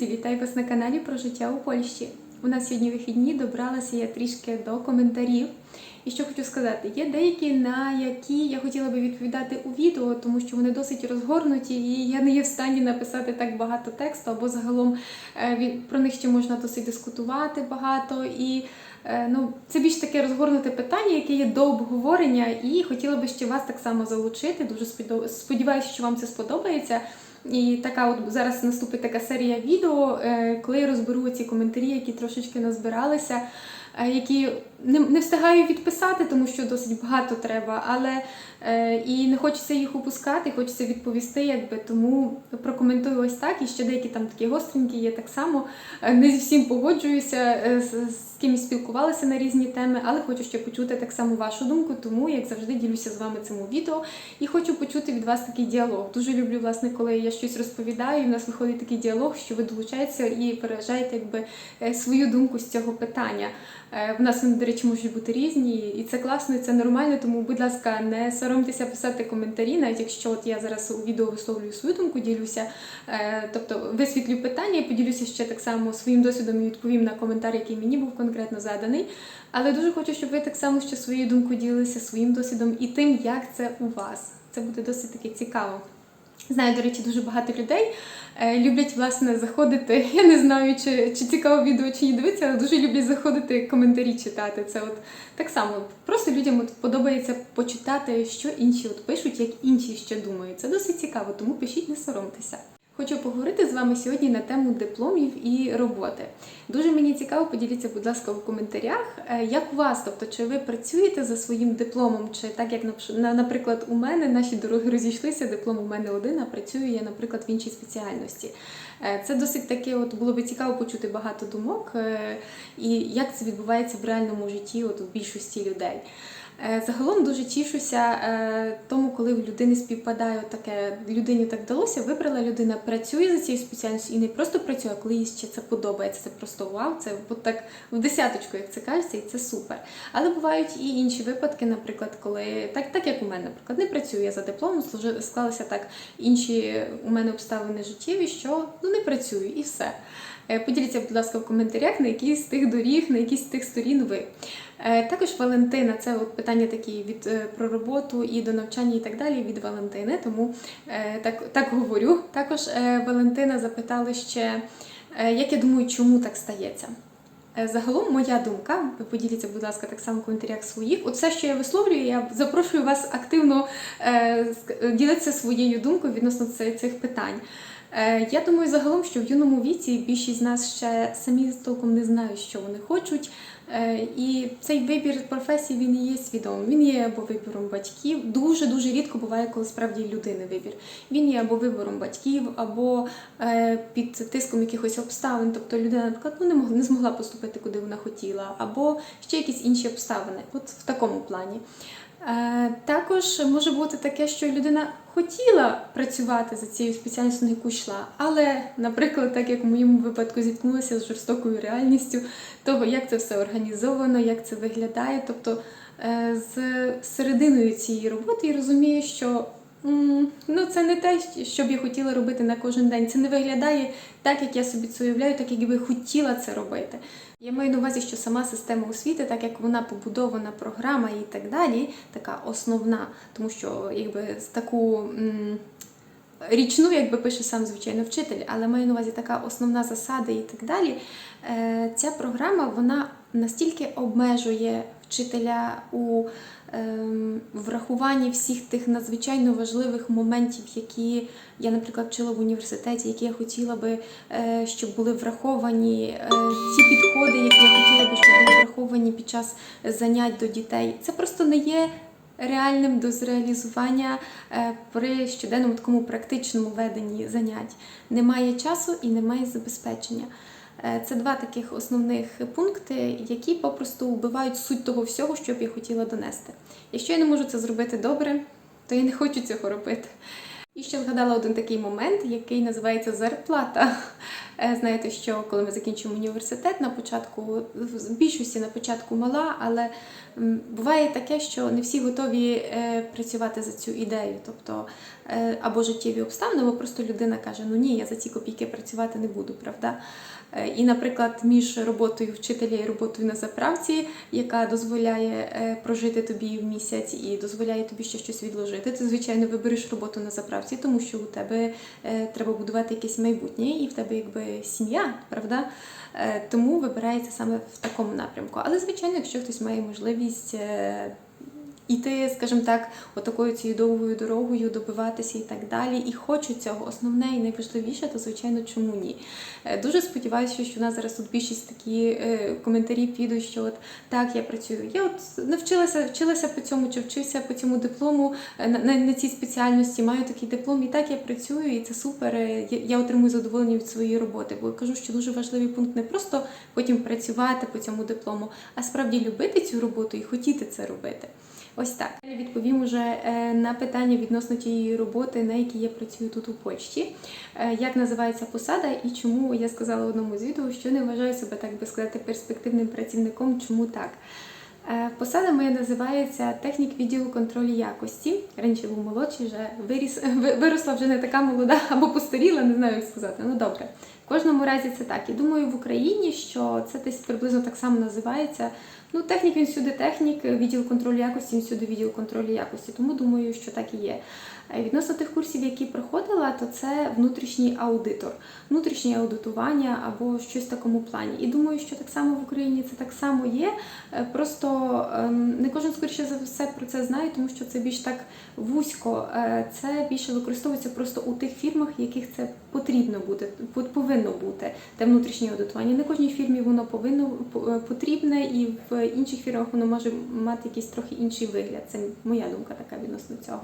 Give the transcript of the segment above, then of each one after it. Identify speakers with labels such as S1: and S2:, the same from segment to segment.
S1: друзі! Вітаю вас на каналі про життя у Польщі. У нас сьогодні вихідні добралася я трішки до коментарів. І що хочу сказати, є деякі, на які я хотіла би відповідати у відео, тому що вони досить розгорнуті, і я не є в стані написати так багато тексту, або загалом е, про них ще можна досить дискутувати багато. І е, ну, це більш таке розгорнуте питання, яке є до обговорення, і хотіла би ще вас так само залучити. Дуже сподіваюся, що вам це сподобається. І така от зараз наступить така серія відео, е, коли я розберу ці коментарі, які трошечки назбиралися, які не, не встигаю відписати, тому що досить багато треба, але е, і не хочеться їх упускати, хочеться відповісти, якби тому прокоментую ось так. І ще деякі там такі гостренькі є так само. Е, Не зі всім погоджуюся, е, з, з кимось спілкувалася на різні теми, але хочу ще почути так само вашу думку, тому як завжди ділюся з вами цим відео і хочу почути від вас такий діалог. Дуже люблю, власне, коли я щось розповідаю, і в нас виходить такий діалог, що ви долучаєтеся і переражаєте якби е, свою думку з цього питання. Е, В нас вони, до речі, можуть бути різні, і це класно, і це нормально. Тому, будь ласка, не соромтеся писати коментарі, навіть якщо от я зараз у відео висловлюю свою думку, ділюся, е, тобто висвітлю питання і поділюся ще так само своїм досвідом і відповім на коментар, який мені був конкретно заданий. Але дуже хочу, щоб ви так само ще своєю думкою ділилися своїм досвідом і тим, як це у вас. Це буде досить таки цікаво. Знаю, до речі, дуже багато людей е, люблять власне заходити. Я не знаю, чи, чи цікаво відео, чи ні дивитися, але дуже люблять заходити коментарі читати. Це от так само. Просто людям от подобається почитати, що інші от пишуть, як інші ще думають. Це досить цікаво, тому пишіть, не соромтеся. Хочу поговорити з вами сьогодні на тему дипломів і роботи. Дуже мені цікаво, поділіться, будь ласка, в коментарях, е, як у вас, тобто, чи ви працюєте за своїм дипломом, чи так як наприклад, у мене наші дороги розійшлися, диплом у мене один, а працюю я, наприклад, в іншій спеціальності. Е, Це досить таке, от було би цікаво почути багато думок, е, і як це відбувається в реальному житті, от у більшості людей. Е, Загалом дуже тішуся е, тому, коли в людини співпадає таке, людині так вдалося, вибрала людина, працює за цією спеціальністю і не просто працює, а коли їй ще це подобається. Це просто вау, це от так в десяточку, як це кажеться, і це супер. Але бувають і інші випадки, наприклад, коли так, так як у мене, наприклад, не працюю я за дипломом, склалися так інші у мене обставини життєві, що ну не працюю і все. Е, Поділіться, будь ласка, в коментарях, на якій з тих доріг, на якій з тих сторін ви. Е, Також Валентина, це от питання такі від е, про роботу і до навчання і так далі від Валентини. Тому так, так говорю. Також Валентина запитала ще, як я думаю, чому так стається. Загалом, моя думка, ви поділіться, будь ласка, так само в коментарях своїх. От все, що я висловлюю, я запрошую вас активно ділитися своєю думкою відносно цих питань. Е, Я думаю, загалом, що в юному віці більшість з нас ще самі толком не знають, що вони хочуть. Е, І цей вибір професії він є свідомим. Він є або вибором батьків. Дуже дуже рідко буває, коли справді людини вибір. Він є або вибором батьків, або е, під тиском якихось обставин. Тобто людина, наприклад, ну не могла не змогла поступити, куди вона хотіла, або ще якісь інші обставини. От в такому плані. Е, Також може бути таке, що людина хотіла працювати за цією спеціальністю, на яку йшла, але, наприклад, так як в моєму випадку зіткнулася з жорстокою реальністю того, як це все організовано, як це виглядає, тобто е, з серединою цієї роботи я розумію, що ну, це не те, що б я хотіла робити на кожен день. Це не виглядає так, як я собі це уявляю, так як я би хотіла це робити. Я маю на увазі, що сама система освіти, так як вона побудована, програма і так далі, така основна, тому що якби з таку річну, якби пише сам звичайно вчитель, але маю на увазі така основна засада і так далі. Е, ця програма вона настільки обмежує вчителя у ем, врахуванні всіх тих надзвичайно важливих моментів, які я, наприклад, вчила в університеті, які я хотіла би, е, щоб були враховані е, ті підходи, які я хотіла би, щоб були враховані під час занять до дітей. Це просто не є реальним до зреалізування е, при щоденному такому практичному веденні занять. Немає часу і немає забезпечення. Е, Це два таких основних пункти, які попросту вбивають суть того всього, що б я хотіла донести. Якщо я не можу це зробити добре, то я не хочу цього робити. І ще згадала один такий момент, який називається зарплата. Е, Знаєте, що коли ми закінчуємо університет, на початку в більшості на початку мала, але буває таке, що не всі готові е, працювати за цю ідею. Тобто або життєві обставини, або просто людина каже: ну ні, я за ці копійки працювати не буду, правда? Е, І, наприклад, між роботою вчителя і роботою на заправці, яка дозволяє е, прожити тобі в місяць і дозволяє тобі ще щось відложити, ти звичайно вибереш роботу на заправці, тому що у тебе е, треба будувати якесь майбутнє, і в тебе якби сім'я, правда? Тому вибирається саме в такому напрямку. Але звичайно, якщо хтось має можливість. Іти, скажімо так, отакою цією довгою дорогою, добиватися і так далі, і хочу цього. Основне і найважливіше, то звичайно, чому ні. Е, Дуже сподіваюся, що в нас зараз тут більшість такі е, коментарі підуть, що от так я працюю. Я от навчилася, вчилася по цьому, чи вчився по цьому диплому е, на, на, на цій спеціальності, маю такий диплом, і так я працюю, і це супер. Я, я отримую задоволення від своєї роботи. Бо кажу, що дуже важливий пункт не просто потім працювати по цьому диплому, а справді любити цю роботу і хотіти це робити. Ось так. Я відповім уже е, на питання відносно тієї роботи, на якій я працюю тут у Польщі. Е, Як називається посада і чому я сказала в одному з відео, що не вважаю себе, так би сказати, перспективним працівником. Чому так? Е, Посада моя називається технік відділу контролю якості. Раніше був молодший, вже виріс, виросла вже не така молода або постаріла, не знаю, як сказати. Ну добре. Кожному разі це так. І думаю, в Україні, що це десь приблизно так само називається. Ну, технік він сюди технік, відділ контролю якості, він всюди відділ контролю якості. Тому думаю, що так і є. Відносно тих курсів, які проходила, то це внутрішній аудитор, внутрішнє аудитування або щось в такому плані. І думаю, що так само в Україні це так само є. Е, Просто ем, не кожен скоріше за все про це знає, тому що це більш так вузько. Е, Це більше використовується просто у тих фірмах, яких це потрібно по- повинно бути те внутрішнє аудитування. Не кожній фірмі воно повинно е, потрібне, і в інших фірмах воно може мати якийсь трохи інший вигляд. Це моя думка така відносно цього.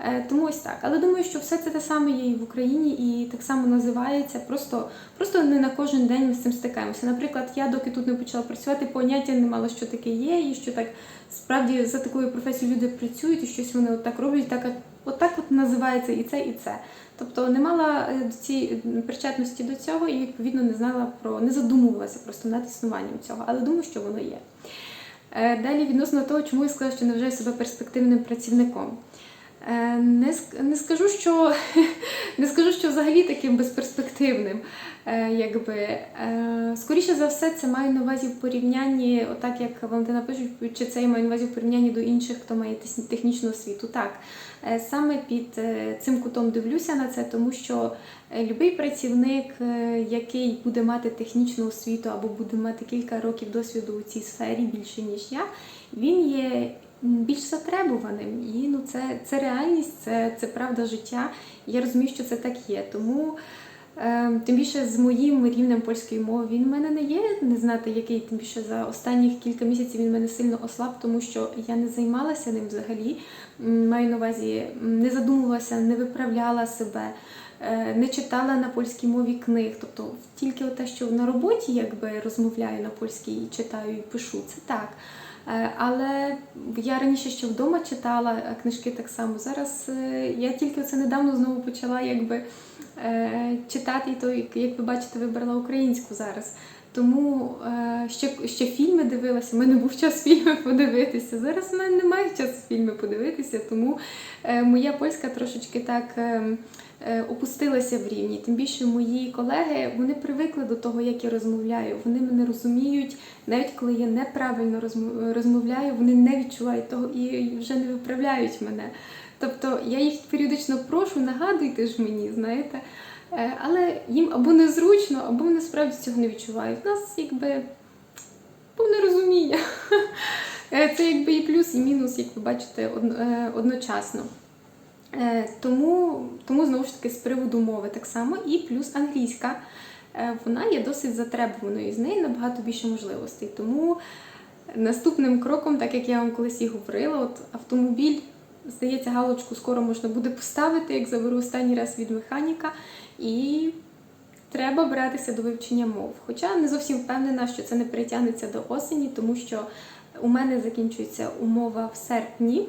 S1: Е, Тому ось так. Але думаю, що все це те саме є і в Україні, і так само називається. Просто, просто не на кожен день ми з цим стикаємося. Наприклад, я доки тут не почала працювати, поняття не мала, що таке є, і що так справді за такою професією люди працюють, і щось вони отак роблять, так отак от називається і це, і це. Тобто не мала е, цієї причетності до цього і відповідно не знала про не задумувалася просто над існуванням цього, але думаю, що воно є. Е, Далі відносно того, чому я сказала, що не вважаю себе перспективним працівником. Е, Не, не скажу, що не скажу, що взагалі таким безперспективним. Е, Якби е, скоріше за все, це маю на увазі в порівнянні, отак як Валентина пишуть, чи це я маю на увазі в порівнянні до інших, хто має технічну освіту. Так, саме під цим кутом дивлюся на це, тому що любий працівник, який буде мати технічну освіту або буде мати кілька років досвіду у цій сфері більше ніж я, він є більш затребуваним. І ну, це, це реальність, це, це правда життя. Я розумію, що це так є. Тому. Е, Тим більше з моїм рівнем польської мови він в мене не є не знати, який тим більше за останніх кілька місяців він в мене сильно ослаб, тому що я не займалася ним взагалі. Маю на увазі, не задумувалася, не виправляла себе, е, не читала на польській мові книг. Тобто тільки те, що на роботі якби розмовляю на польській читаю і пишу, це так. Е, Але я раніше ще вдома читала е, книжки так само. Зараз е, я тільки це недавно знову почала якби читати, і то, як ви бачите, вибрала українську зараз. Тому е, ще, ще фільми дивилася. У мене був час фільми подивитися. Зараз в мене немає часу фільми подивитися, тому е, моя польська трошечки так. е, Опустилася в рівні. Тим більше мої колеги вони привикли до того, як я розмовляю. Вони мене розуміють, навіть коли я неправильно розмовляю, вони не відчувають того і вже не виправляють мене. Тобто я їх періодично прошу, нагадуйте ж мені, знаєте. Е, Але їм або незручно, або вони справді цього не відчувають. У нас якби повне розуміння. Е, Це якби і плюс, і мінус, як ви бачите, е, одночасно. Тому, тому знову ж таки з приводу мови так само, і плюс англійська. Вона є досить затребуваною, і з неї набагато більше можливостей. Тому наступним кроком, так як я вам колись і говорила, от автомобіль, здається, галочку скоро можна буде поставити, як заберу останній раз від механіка. І треба братися до вивчення мов. Хоча не зовсім впевнена, що це не перетягнеться до осені, тому що у мене закінчується умова в серпні.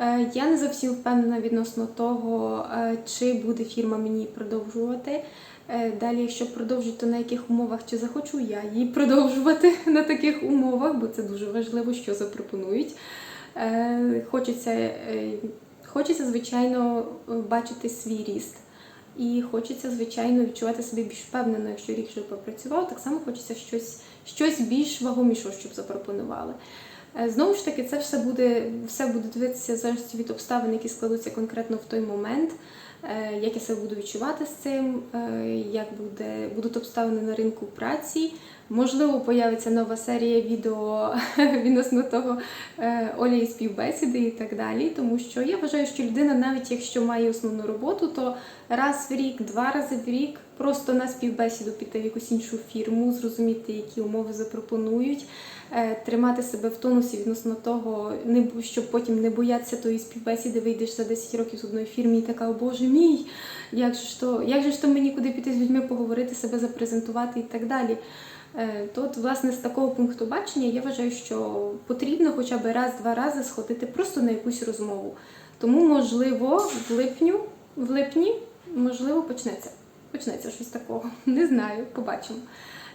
S1: Е, Я не зовсім впевнена відносно того, е, чи буде фірма мені продовжувати. Е, Далі, якщо продовжить, то на яких умовах чи захочу я її продовжувати на таких умовах, бо це дуже важливо, що запропонують. Хочеться, хочеться звичайно, бачити свій ріст. І хочеться, звичайно, відчувати себе більш впевнено, якщо рік вже попрацював, так само хочеться щось, щось більш вагоміше, щоб запропонували. Е, Знову ж таки, це все буде, все буде дивитися залежності від обставин, які складуться конкретно в той момент, е, як я себе буду відчувати з цим, е, як буде, будуть обставини на ринку праці. Можливо, появиться нова серія відео відносно того Оля і співбесіди і так далі. Тому що я вважаю, що людина, навіть якщо має основну роботу, то раз в рік, два рази в рік просто на співбесіду піти в якусь іншу фірму, зрозуміти, які умови запропонують, е, тримати себе в тонусі відносно того, щоб потім не боятися тої співбесіди, вийдеш за 10 років з одної фірми і така, о Боже мій, як же ж то, як же ж то мені куди піти з людьми поговорити, себе запрезентувати і так далі. Е, То, от, власне, з такого пункту бачення я вважаю, що потрібно хоча б раз-два рази сходити просто на якусь розмову. Тому, можливо, в липню, в липні, можливо, почнеться. Почнеться щось такого. Не знаю, побачимо.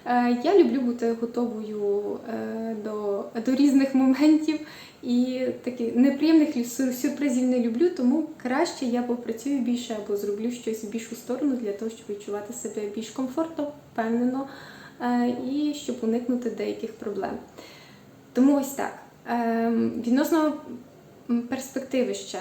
S1: Е, Я люблю бути готовою е, до, до різних моментів і таких неприємних сюрпризів не люблю, тому краще я попрацюю більше або зроблю щось в більшу сторону для того, щоб відчувати себе більш комфортно, впевнено е, і щоб уникнути деяких проблем. Тому ось так. Відносно перспективи ще.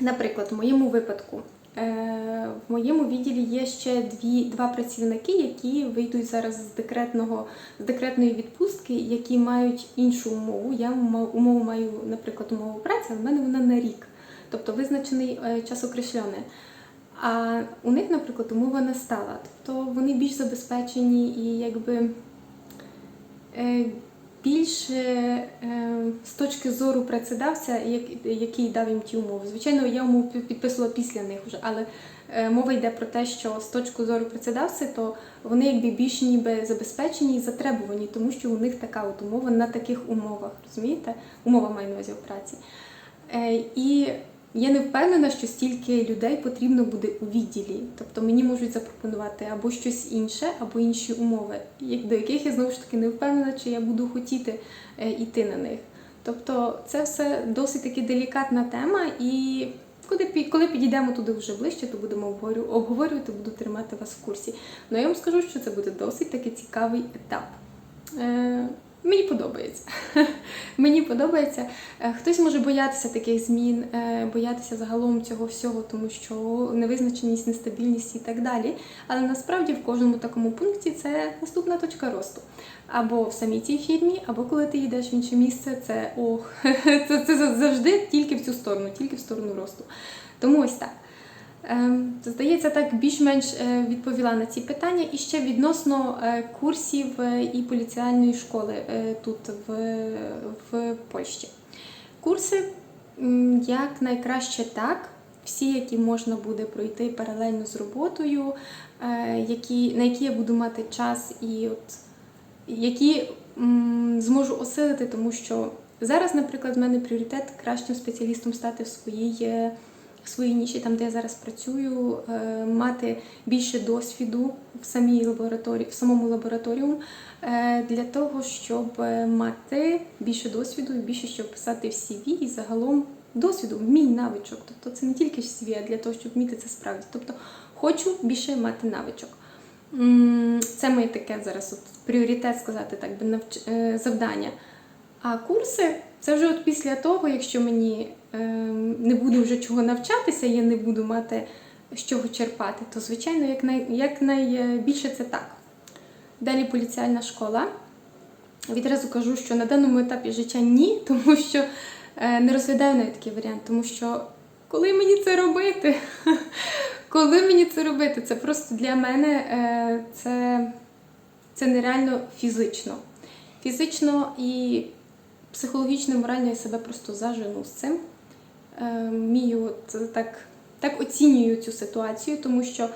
S1: Наприклад, в моєму випадку, в моєму відділі є ще дві, два працівники, які вийдуть зараз з декретного з декретної відпустки, які мають іншу умову. Я умову маю, наприклад, умову праці, але в мене вона на рік, тобто визначений е, час окреслений. А у них, наприклад, умова не стала. Тобто вони більш забезпечені і якби е, більше е, з точки зору працедавця, який дав їм ті умови. Звичайно, я умову підписувала після них вже, але е, мова йде про те, що з точки зору працедавця, то вони якби більш ніби забезпечені і затребувані, тому що у них така от умова на таких умовах, розумієте? Умова маю на увазі праці. Е, І я не впевнена, що стільки людей потрібно буде у відділі. Тобто мені можуть запропонувати або щось інше, або інші умови, до яких я знову ж таки не впевнена, чи я буду хотіти е, йти на них. Тобто це все досить таки делікатна тема, і коли, коли підійдемо туди вже ближче, то будемо обговорювати, буду тримати вас в курсі. Ну я вам скажу, що це буде досить таки цікавий етап. Мені подобається. Мені подобається. Е, Хтось може боятися таких змін, е, боятися загалом цього всього, тому що невизначеність, нестабільність і так далі. Але насправді в кожному такому пункті це наступна точка росту. Або в самій цій фірмі, або коли ти йдеш в інше місце, це ох, це, це завжди тільки в цю сторону, тільки в сторону росту. Тому ось так. Ем, Здається, так більш-менш е, відповіла на ці питання. І ще відносно е, курсів е, і поліціальної школи тут в, в Польщі. Курси як найкраще так, всі, які можна буде пройти паралельно з роботою, які, на які я буду мати час і от які м, зможу осилити, тому що зараз, наприклад, в мене пріоритет кращим спеціалістом стати в своїй. В своїй ніші, там де я зараз працюю, е, мати більше досвіду в самій лабораторії, в самому лабораторіуму, е, для того, щоб е, мати більше досвіду більше щоб писати в CV і загалом досвіду, мій навичок. Тобто це не тільки CV, а для того, щоб вміти це справді. Тобто хочу більше мати навичок. Це моє таке зараз от, пріоритет сказати так, би навч... завдання. А курси це вже от після того, якщо мені е, не буде вже чого навчатися, я не буду мати з чого черпати, то звичайно, як, най... як найбільше це так. Далі поліціальна школа. Відразу кажу, що на даному етапі життя ні, тому що е, не розглядаю навіть такий варіант, тому що коли мені це робити? Коли мені це робити? Це просто для мене е, це, це нереально фізично. Фізично і психологічно, морально я себе просто зажену з цим. Е, Мію так, так оцінюю цю ситуацію, тому що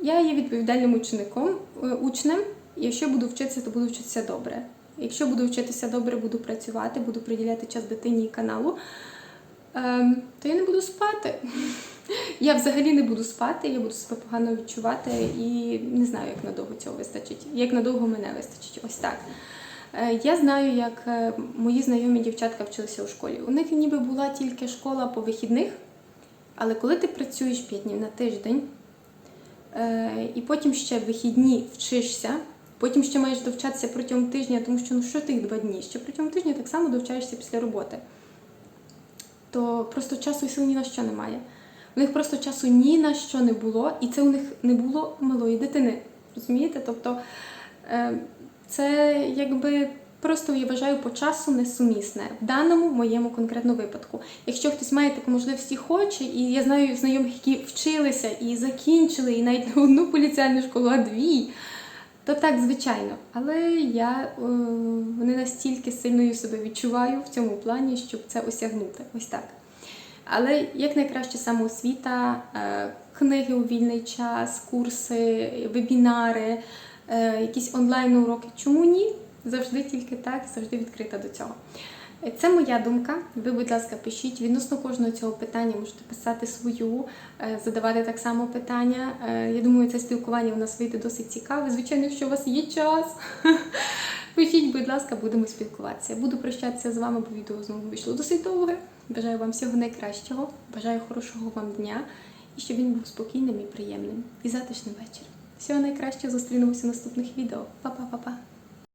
S1: я є відповідальним учеником, е, учнем. І Якщо буду вчитися, то буду вчитися добре. Якщо буду вчитися добре, буду працювати, буду приділяти час дитині і каналу. ем, то я не буду спати. Я взагалі не буду спати, я буду себе погано відчувати і не знаю, як надовго цього вистачить. Як надовго мене вистачить. Ось так. Е, Я знаю, як е, мої знайомі дівчатка вчилися у школі. У них ніби була тільки школа по вихідних, але коли ти працюєш 5 днів на тиждень, е, і потім ще вихідні вчишся, потім ще маєш довчатися протягом тижня, тому що ну що тих два дні? Ще протягом тижня так само довчаєшся після роботи. То просто часу і сил ні на що немає. У них просто часу ні на що не було, і це у них не було малої дитини. Розумієте? Тобто це якби просто я вважаю по часу несумісне в даному моєму конкретному випадку. Якщо хтось має таку можливість і хоче, і я знаю знайомих, які вчилися і закінчили, і навіть не одну поліціальну школу, а дві. То так, звичайно, але я е, не настільки сильною себе відчуваю в цьому плані, щоб це осягнути. Ось так. Але як найкраще самоосвіта, е, книги у вільний час, курси, вебінари, якісь онлайн уроки. Чому ні? Завжди тільки так, завжди відкрита до цього. Е, Це моя думка. Ви, будь ласка, пишіть. Відносно кожного цього питання можете писати свою, е, задавати так само питання. Е, Я думаю, це спілкування у нас вийде досить цікаве. Звичайно, якщо у вас є час. Пишіть, будь ласка, будемо спілкуватися. Буду прощатися з вами, бо відео знову вийшло досить довге. Бажаю вам всього найкращого, бажаю хорошого вам дня і щоб він був спокійним і приємним. І затишний вечір. Всього найкращого зустрінемося в наступних відео. Па-па-па-па!